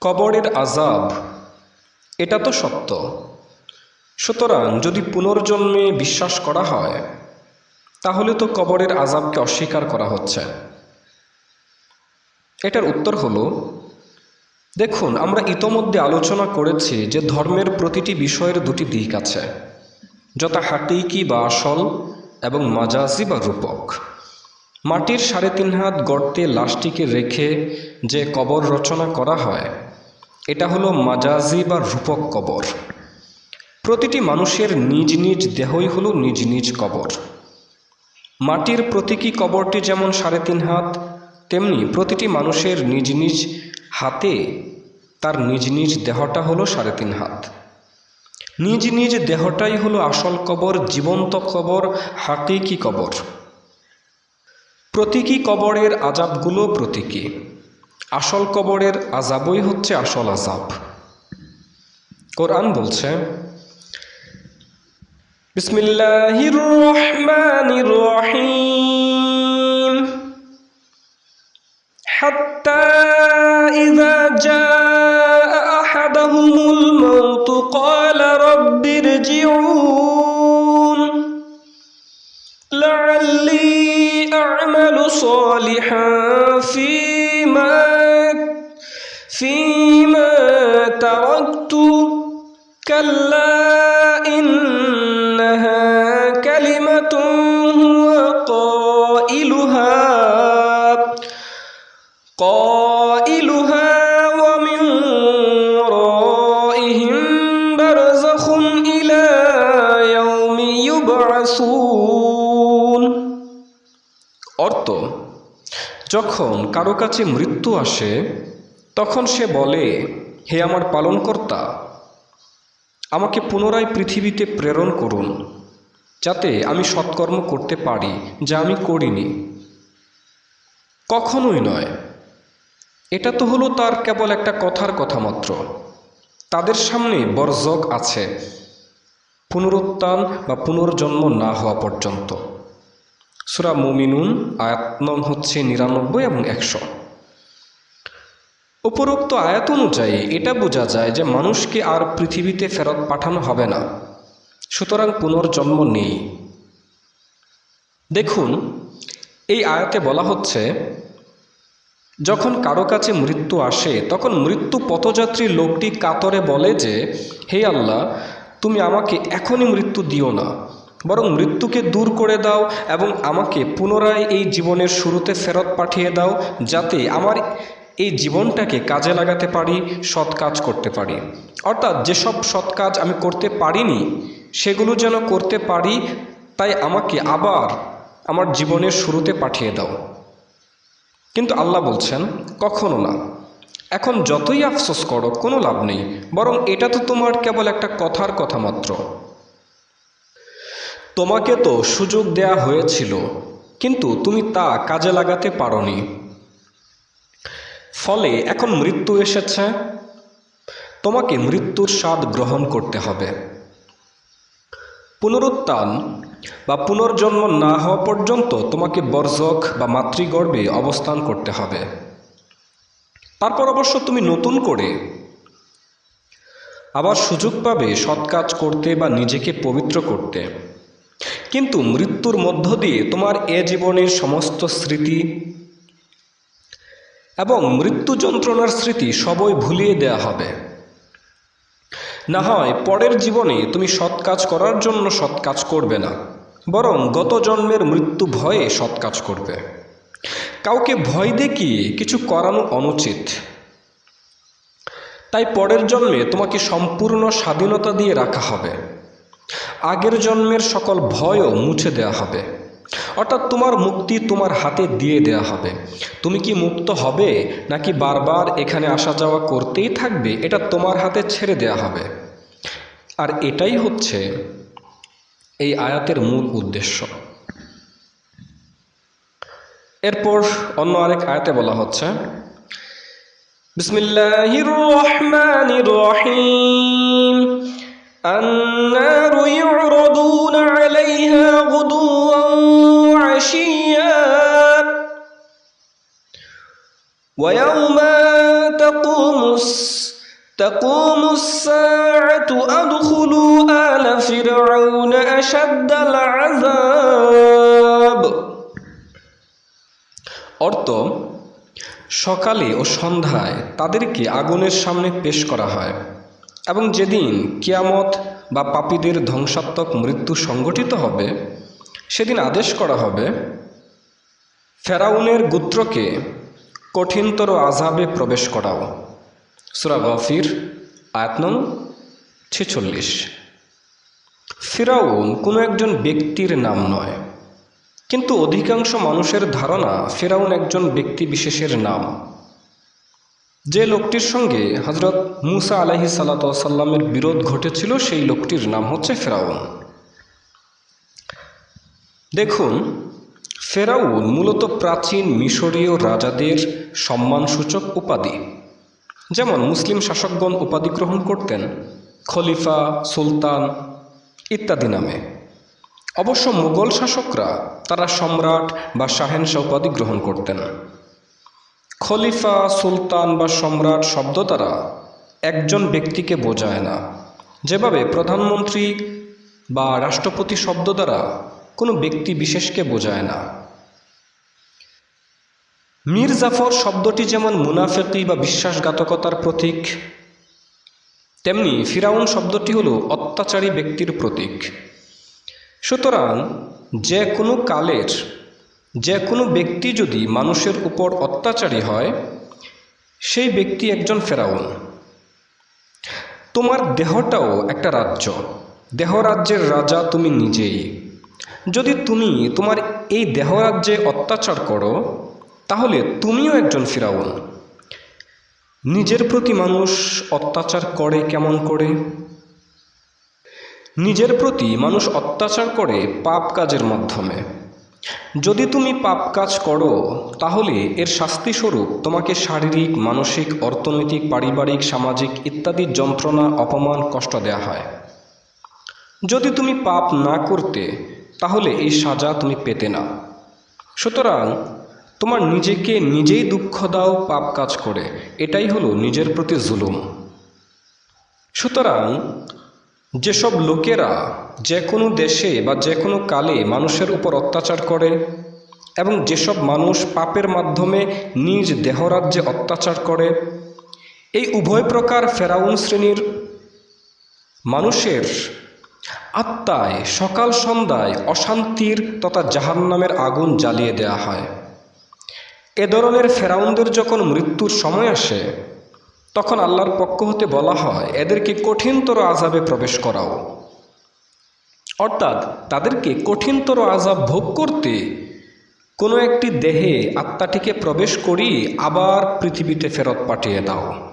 কবরের আজাব এটা তো সত্য। সুতরাং যদি পুনর্জন্মে বিশ্বাস করা হয়, তাহলে তো কবরের আজাবকে অস্বীকার করা হচ্ছে। এটার উত্তর হলো, দেখুন, আমরা ইতোমধ্যে আলোচনা করেছি যে ধর্মের প্রতিটি বিষয়ের দুটি দিক আছে, যথা হাকিকি বা আসল এবং মাজাজি বা রূপক। মাটির সাড়ে তিন হাত গর্তে লাশটিকে রেখে যে কবর রচনা করা হয় এটা হলো মাজাজি বা রূপক কবর। প্রতিটি মানুষের নিজ নিজ দেহই হলো নিজ নিজ কবর। মাটির প্রতীকী কবরটি যেমন সাড়ে তিন হাত, তেমনি প্রতিটি মানুষের নিজ নিজ হাতে তার নিজ নিজ দেহটা হলো সাড়ে তিন হাত। নিজ নিজ দেহটাই হলো আসল কবর, জীবন্ত কবর, হাকিকি কবর। প্রতীকী কবরের আজাবগুলো প্রতীকী। আসল কবরের আজাবই হচ্ছে আসল আজাব কোরআন বলছে বিসমিল্লাহির রহমানির রহিম। হাত্তা كلا إنها كلمة هو قائلها قائلها ومن ورائهم برزخ إلى يوم يبعثون অর্থ যখন কারো কাছে মৃত্যু আসে তখন সে বলে হে আমার পালনকর্তা আমাকে পুনরায় পৃথিবীতে প্রেরণ করুন, যাতে আমি সৎকর্ম করতে পারি যা আমি করিনি। কখনোই নয়। এটা তো হলো তার কেবল একটা কথার কথা মাত্র। তাদের সামনে বর্জক আছে, পুনরুত্থান বা পুনর্জন্ম না হওয়া পর্যন্ত। সুরা মুমিনুন, আয়াত নং হচ্ছে নিরানব্বই এবং একশো। উপরোক্ত আয়াত অনুযায়ী এটা বোঝা যায় যে মানুষকে আর পৃথিবীতে ফেরত পাঠানো হবে না। সুতরাং পুনর্জন্ম নেই। দেখুন, এই আয়াতে বলা হচ্ছে, যখন কারও কাছে মৃত্যু আসে, তখন মৃত্যু পথযাত্রী লোকটি কাতরে বলে যে, হে আল্লাহ, তুমি আমাকে এখনই মৃত্যু দিও না। বরং মৃত্যুকে দূর করে দাও এবং আমাকে পুনরায় এই জীবনের শুরুতে ফেরত পাঠিয়ে দাও, যাতে আমার এই জীবনটাকে কাজে লাগাতে পারি, সৎ কাজ করতে পারি। অর্থাৎ যেসব সৎ কাজ আমি করতে পারিনি, সেগুলো যেন করতে পারি, তাই আমাকে আবার আমার জীবনের শুরুতে পাঠিয়ে দাও। কিন্তু আল্লাহ বলছেন, কখনো না। এখন যতই আফসোস করো, কোনো লাভ নেই। বরং এটা তো তোমার কেবল একটা কথার কথা মাত্র। তোমাকে তো সুযোগ দেয়া হয়েছিল, কিন্তু তুমি তা কাজে লাগাতে পারোনি। ফলে এখন মৃত্যু এসেছে। তোমাকে মৃত্যুর স্বাদ গ্রহণ করতে হবে। পুনরুত্থান বা পুনর্জন্ম না হওয়া পর্যন্ত তোমাকে বর্জক বা মাতৃগর্ভে অবস্থান করতে হবে। তারপর অবশ্য তুমি নতুন করে আবার সুযোগ পাবে সৎ কাজ করতে বা নিজেকে পবিত্র করতে। কিন্তু মৃত্যুর মধ্য দিয়ে তোমার এ জীবনের সমস্ত স্মৃতি এবং মৃত্যু যন্ত্রণার স্মৃতি সবই ভুলিয়ে দেয়া হবে। না হয় পরের জীবনে তুমি সৎ কাজ করার জন্য সৎ কাজ করবে না, বরং গত জন্মের মৃত্যু ভয়ে সৎ কাজ করবে। কাউকে ভয় দেখিয়ে কিছু করানো অনুচিত। তাই পরের জন্মে তোমাকে সম্পূর্ণ স্বাধীনতা দিয়ে রাখা হবে। আগের জন্মের সকল ভয়ও মুছে দেওয়া হবে। অর্থাৎ তোমার মুক্তি তোমার হাতে দিয়ে দেয়া হবে তুমি কি মুক্ত হবে নাকি বারবার এখানে আসা যাওয়া করতেই থাকবে এটা তোমার হাতে ছেড়ে দেয়া হবে আর এটাই হচ্ছে এই আয়াতের মূল উদ্দেশ্য এরপর অন্য আরেক আয়াতে বলা হচ্ছে বিসমিল্লাহির রহমানির রহিম النار يعرضون عليها غدوا ويوم تقوم الس- تقوم الساعة أدخلوا آل فرعون أشد العذاب অর্থ সকালে ও সন্ধ্যায় তাদেরকে আগুনের সামনে পেশ করা হয় এবং যেদিন কিয়ামত বা পাপীদের ধ্বংসাত্মক মৃত্যু সংগঠিত হবে সেদিন আদেশ করা হবে ফেরাউনের গোত্রকে কঠিনতর আজাবে প্রবেশ করাও। সুরা গফির, আয়াত ছেচল্লিশ। ফেরাউন কোনো একজন ব্যক্তির নাম নয়, কিন্তু অধিকাংশ মানুষের ধারণা ফেরাউন একজন ব্যক্তি বিশেষের নাম। যে লোকটির সঙ্গে হজরত মুসা আলাহি সাল্লাতামের বিরোধ ঘটেছিল, সেই লোকটির নাম হচ্ছে ফেরাউন। দেখুন, ফেরাউন মূলত প্রাচীন মিশরীয় রাজাদের সম্মানসূচক উপাধি। যেমন মুসলিম শাসকগণ উপাধি গ্রহণ করতেন, খলিফা, সুলতান ইত্যাদি নামে। অবশ্য মুঘল শাসকরা তারা সম্রাট বা শাহেনশাহ উপাধি গ্রহণ করতেন। খলিফা, সুলতান বা সম্রাট শব্দ দ্বারা একজন ব্যক্তিকে বোঝায় না। যেভাবে প্রধানমন্ত্রী বা রাষ্ট্রপতি শব্দ দ্বারা কোনো ব্যক্তি বিশেষকে বোঝায় না। মীর জাফর শব্দটি যেমন মুনাফেকি বা বিশ্বাসঘাতকতার প্রতীক, তেমনি ফিরাউন শব্দটি হলো অত্যাচারী ব্যক্তির প্রতীক। সুতরাং যে কোনো কালের, যে কোনো ব্যক্তি যদি মানুষের উপর অত্যাচারী হয়, সেই ব্যক্তি একজন ফেরাউন। তোমার দেহটাও একটা রাজ্য। দেহরাজ্যের রাজা তুমি নিজেই। যদি তুমি তোমার এই দেহরাজ্যে অত্যাচার করো তাহলে তুমিও একজন ফিরাউন। নিজের প্রতি মানুষ অত্যাচার করে কেমন করে? নিজের প্রতি মানুষ অত্যাচার করে পাপ কাজের মাধ্যমে। যদি তুমি পাপ কাজ করো, তাহলে এর শাস্তিস্বরূপ তোমাকে শারীরিক, মানসিক, অর্থনৈতিক, পারিবারিক, সামাজিক ইত্যাদি যন্ত্রণা, অপমান, কষ্ট দেয়া হয়। যদি তুমি পাপ না করতে, তাহলে এই সাজা তুমি পেতে না। সুতরাং তোমার নিজেকে নিজেই দুঃখ দাও, পাপ কাজ করে। এটাই হলো নিজের প্রতি জুলুম। সুতরাং, যেসব লোকেরা যে কোনো দেশে বা যে কোনো কালে মানুষের উপর অত্যাচার করে এবং যেসব মানুষ পাপের মাধ্যমে নিজ দেহরাজ্যে অত্যাচার করে, এই উভয় প্রকার ফেরাউন শ্রেণির মানুষের আত্মায় সকাল সন্ধ্যায় অশান্তির তথা জাহান্নামের আগুন জ্বালিয়ে দেয়া হয়। এ ধরনের ফেরাউনদের যখন মৃত্যুর সময় আসে, তখন আল্লাহর পক্ষ হতে বলা হয়, এদেরকে কঠিনতর আজাবে প্রবেশ করাও। অর্থাৎ তাদেরকে কঠিনতর আজাব ভোগ করতে কোনো একটি দেহে আত্মাটিকে প্রবেশ করি আবার পৃথিবীতে ফেরত পাঠিয়ে দাও।